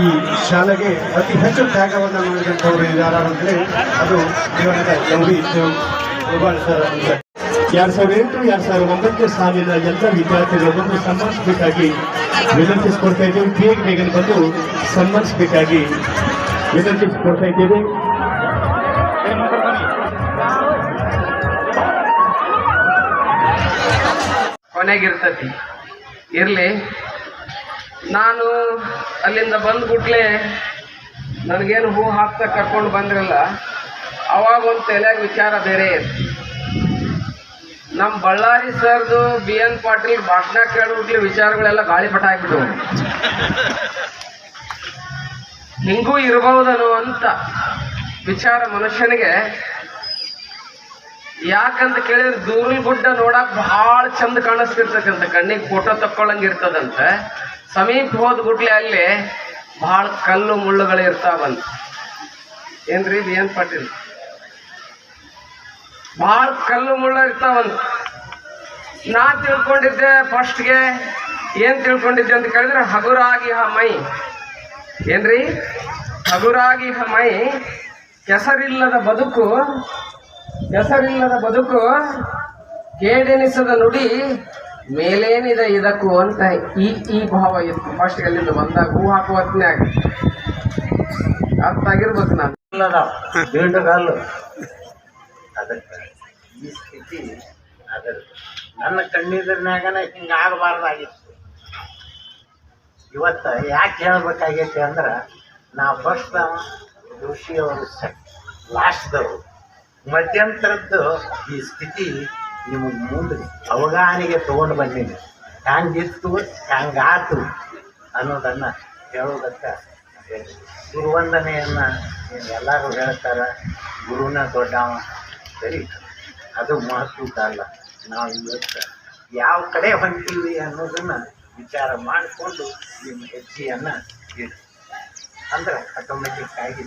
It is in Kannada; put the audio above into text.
ಈ ಶಾಲೆಗೆ ಅತಿ ಹೆಚ್ಚು ತ್ಯಾಗವನ್ನು ಮಾಡಿದಂಥವರು ಯಾರು ಅಂದರೆ ಅದು ದಿವಂಗತ ಗೌರಿ ಗೋಪಾಲ್ ಸರ್ ಎರಡ್ ಸಾವಿರದ ಎಂಟು, ಎರಡು ಸಾವಿರದ ಒಂಬತ್ತನೇ ಸಾಲಿನ ಎಲ್ಲ ವಿದ್ಯಾರ್ಥಿಗಳು ಬಂದು ಸನ್ಮಾನಿಸಬೇಕಾಗಿ ವಿನಂತಿಸಿಕೊಡ್ತಾ ಇದ್ದೇವೆ. ಬೇಗ ಬೇಗನೆ ಬಂದು ಸನ್ಮಾನಿಸಬೇಕಾಗಿ ವಿನಂತಿಸಿಕೊಡ್ತಾ ಇದ್ದೀವಿ. ಕೊನೆಗಿರ್ತತಿ ಇರಲಿ. ನಾನು ಅಲ್ಲಿಂದ ಬಂದ್ಬಿಟ್ಲೆ ನನಗೇನು ಹೂ ಹಾಕ್ತಾ ಕರ್ಕೊಂಡು ಬಂದ್ರಲ್ಲ ಅವಾಗ ಒಂದು ತಲೆಯಾಗ ವಿಚಾರ ಬೇರೆ ಇತ್ತು. ನಮ್ಮ ಬಳ್ಳಾರಿ ಸರ್ದು ಬಿ ಎನ್ ಪಾಟೀಲ್ ಭಾಷಣ ಕೇಳಿಬಿಟ್ಲಿ ವಿಚಾರಗಳೆಲ್ಲ ಗಾಳಿಪಟ ಆಗ್ಬಿಟ್ಟು ಹಿಂಗೂ ಇರಬಹುದನು ಅಂತ ವಿಚಾರ ಮನುಷ್ಯನಿಗೆ ಯಾಕಂತ ಕೇಳಿದ್ರೆ ದೂರಲ್ ಗುಡ್ಡ ನೋಡಕ್ ಬಹಳ ಚಂದ ಕಾಣಿಸ್ತಿರ್ತಕ್ಕಂಥ ಕಣ್ಣಿಗೆ ಫೋಟೋ ತಕ್ಕೊಳ್ಳಂಗ ಇರ್ತದಂತ. ಸಮೀಪ ಹೋದ ಗುಡ್ಲೆ ಅಲ್ಲಿ ಬಹಳ ಕಲ್ಲು ಮುಳ್ಳುಗಳು ಇರ್ತಾವಂತ. ಏನ್ರಿ ಇದು ಏನ್ ಪಟ್ಟಿಲ್ಲ ಬಹಳ ಕಲ್ಲು ಮುಳ್ಳು ಇರ್ತಾವಂತ. ನಾ ತಿಳ್ಕೊಂಡಿದ್ದೆ ಫಸ್ಟ್ಗೆ ಏನ್ ತಿಳ್ಕೊಂಡಿದ್ದೆ ಅಂತ ಕೇಳಿದ್ರೆ ಹಗುರಾಗಿ ಹ ಮೈ. ಏನ್ರಿ? ಹಗುರಾಗಿ ಹ ಮೈ. ಕೆಸರಿಲ್ಲದ ಬದುಕು ಹೆಸರಿಲ್ಲದ ಬದುಕು ಕೇಡೆನಿಸದ ನುಡಿ ಮೇಲೇನಿದೆ ಇದಕ್ಕೂ ಅಂತ ಈ ಈ ಭಾವ ಇತ್ತು ಫಸ್ಟ್ ಅಲ್ಲಿಂದ ಬಂದಾಗ ಹೂ ಹಾಕುವ ಹೊತ್ನ್ಯಾಗ ಅರ್ಥ ಆಗಿರ್ಬೇಕು ನಾನು. ಕಾಲು. ಅದಕ್ಕೆ ಈ ಸ್ಥಿತಿ ಅದರ ನನ್ನ ಕಣ್ಣಿದ್ರನ್ಯಾಗನ ಹಿಂಗೆ ಆಗಬಾರ್ದಾಗಿತ್ತು. ಇವತ್ತು ಯಾಕೆ ಹೇಳ್ಬೇಕಾಗೈತಿ ಅಂದ್ರೆ, ನಾ ಫಸ್ಟ್ ಋಷಿಯವರು ಲಾಸ್ಟ್ದವರು. ಮಧ್ಯಂತರದ್ದು ಈ ಸ್ಥಿತಿ ನಿಮ್ಮ ಮುಂದೆ ಅವಗಾಹನೆಗೆ ತೊಗೊಂಡು ಬಂದೀನಿ ಹ್ಯಾಂಗಿತ್ತು ಹ್ಯಾಂಗಾತು ಅನ್ನೋದನ್ನು ಹೇಳೋದಕ್ಕೆ ಗುರುವಂದನೆಯನ್ನು ಎಲ್ಲರೂ ಹೇಳ್ತಾರೆ. ಗುರುನ ದೊಡ್ಡವ. ಸರಿ? ಅದು ಮಹತ್ವದ ಅಲ್ಲ. ನಾವು ಇವತ್ತು ಯಾವ ಕಡೆ ಹೊಂಟೀವಿ ಅನ್ನೋದನ್ನು ವಿಚಾರ ಮಾಡಿಕೊಂಡು ನಿಮ್ಮ ಹೆಜ್ಜೆಯನ್ನು ಇಡಿ. ಅಂದ್ರೆ ಆಟೋಮೆಟಿಕ್ ಆಗಿ